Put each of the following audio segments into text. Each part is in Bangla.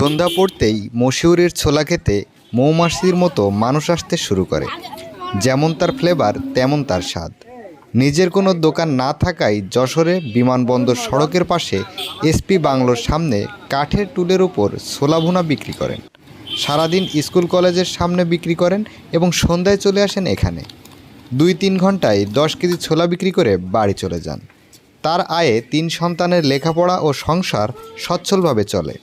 সন্ধ্যা পড়তেই মশিউরের ছোলা খেতে মৌমাছির মতো মানুষ আসতে শুরু করে। যেমন তার ফ্লেভার তেমন তার স্বাদ। নিজের কোনো দোকান না থাকায় যশোরে বিমানবন্দর সড়কের পাশে এসপি বাংলোর সামনে কাঠের টুলের উপর ছোলা ভুনা বিক্রি করেন। সারাদিন স্কুল কলেজের সামনে বিক্রি করেন এবং সন্ধ্যায় চলে আসেন এখানে। দুই তিন ঘন্টায় দশ কেজি ছোলা বিক্রি করে বাড়ি চলে যান। তার আয়ে তিন সন্তানের লেখাপড়া ও সংসার সচ্ছলভাবে চলে।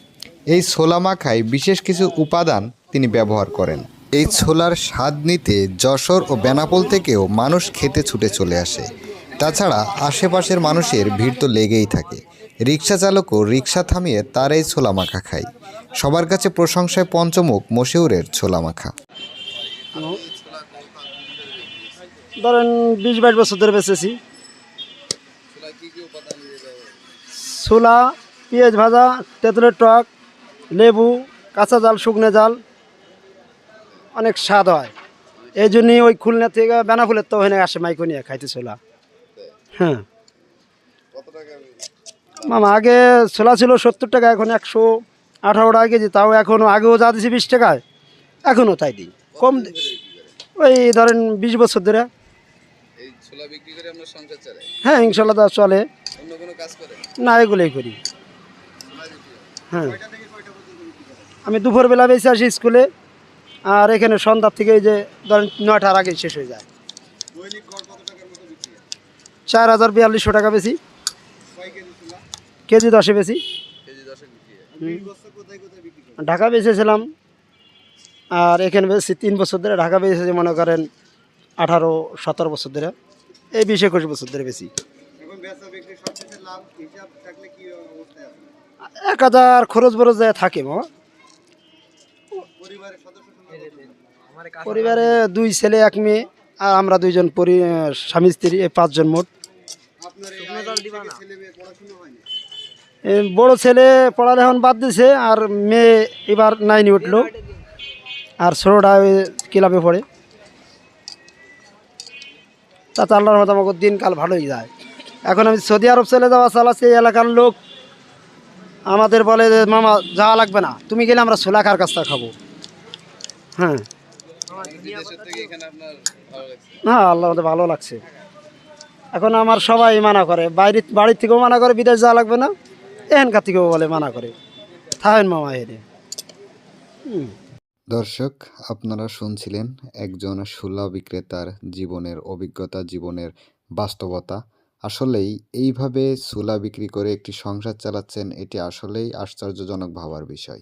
এই ছোলা মাখায় বিশেষ কিছু উপাদান তিনি ব্যবহার করেন। এই ছোলার স্বাদ নিতে যশোর ও বেনাপোল থেকেও মানুষ খেতে ছুটে চলে আসে। তাছাড়া আশেপাশের মানুষের ভিড় তো লেগেই থাকে। রিক্সা চালকও রিক্সা থামিয়ে তার এই ছোলা মাখা খায়। সবার কাছে প্রশংসায় পঞ্চমুখ মশিউরের ছোলা মাখা ধরেন বিশ বাইশ বছর ধরে বেঁচেছি। ছোলা, পেঁয়াজ ভাজা, তেঁতুলের টক লেবু কাঁচা জাল শুকনো জাল অনেক স্বাদ হয়। এই জন্যই ওই খুলনা থেকে বেনাফুলের তো ওখানে আসে মাইকো নিয়ে খাইতে ছোলা হ্যাঁ। মামা আগে ছোলা ছিল সত্তর টাকা এখন একশো আঠারো টাকা কেজি তাও এখনও আগেও যা দিছি বিশ টাকায় এখনও তাই দিই। কম ওই ধরেন বিশ বছর ধরে। হ্যাঁ ইনশাল্লাহ চলে। না এগুলোই করি। হ্যাঁ। আমি দুপুরবেলা বেশি আসি স্কুলে, আর এখানে সন্ধ্যার থেকে এই যে ধরেন নয়টার আগে শেষ হয়ে যায়। চার হাজার বিয়াল্লিশশো টাকা বেশি। কেজি দশে বেশি। ঢাকা বেঁচেছিলাম, আর এখানে বেশি তিন বছর ধরে ঢাকা বেঁচেছি, মনে করেন আঠারো, সতেরো বছর ধরে। এই বিশ একুশ বছর ধরে বেশি। এক হাজার খরচ বরচ যায় থাকে মা পরিবারে দুই ছেলে, এক মেয়ে, আর আমরা দুইজন পরি স্বামী স্ত্রী পাঁচজন মোট। বড় ছেলে পড়ালেখন বাদ দিছে, আর মেয়ে এবার নাইনি উঠল, আর ওই ক্লাবে পড়ে। তাতে আল্লাহর মতো আমাকে দিনকাল ভালোই যায়। এখন আমি সৌদি আরব চলে যাওয়া চালাচ্ছি এই এলাকার লোক আমাদের বলে মামা, যাওয়া লাগবে না। তুমি গেলে আমরা ছোলা খার কাছটা খাব। হ্যাঁ। হ্যাঁ আল্লাহ আমাদের ভালো লাগছে। এখন আমার সবাই মানা করে। বাইরে, বাড়ির থেকেও মানা করে, বিদেশ যাওয়া লাগবে না। এখানকার থেকেও বলে মানা করে। থাকেন মামা হুম। দর্শক, আপনারা শুনছিলেন একজন সুলা বিক্রেতার জীবনের অভিজ্ঞতা, জীবনের বাস্তবতা। আসলেই এইভাবে সুলা বিক্রি করে একটি সংসার চালাচ্ছেন, এটি আসলেই আশ্চর্যজনক ভাবার বিষয়।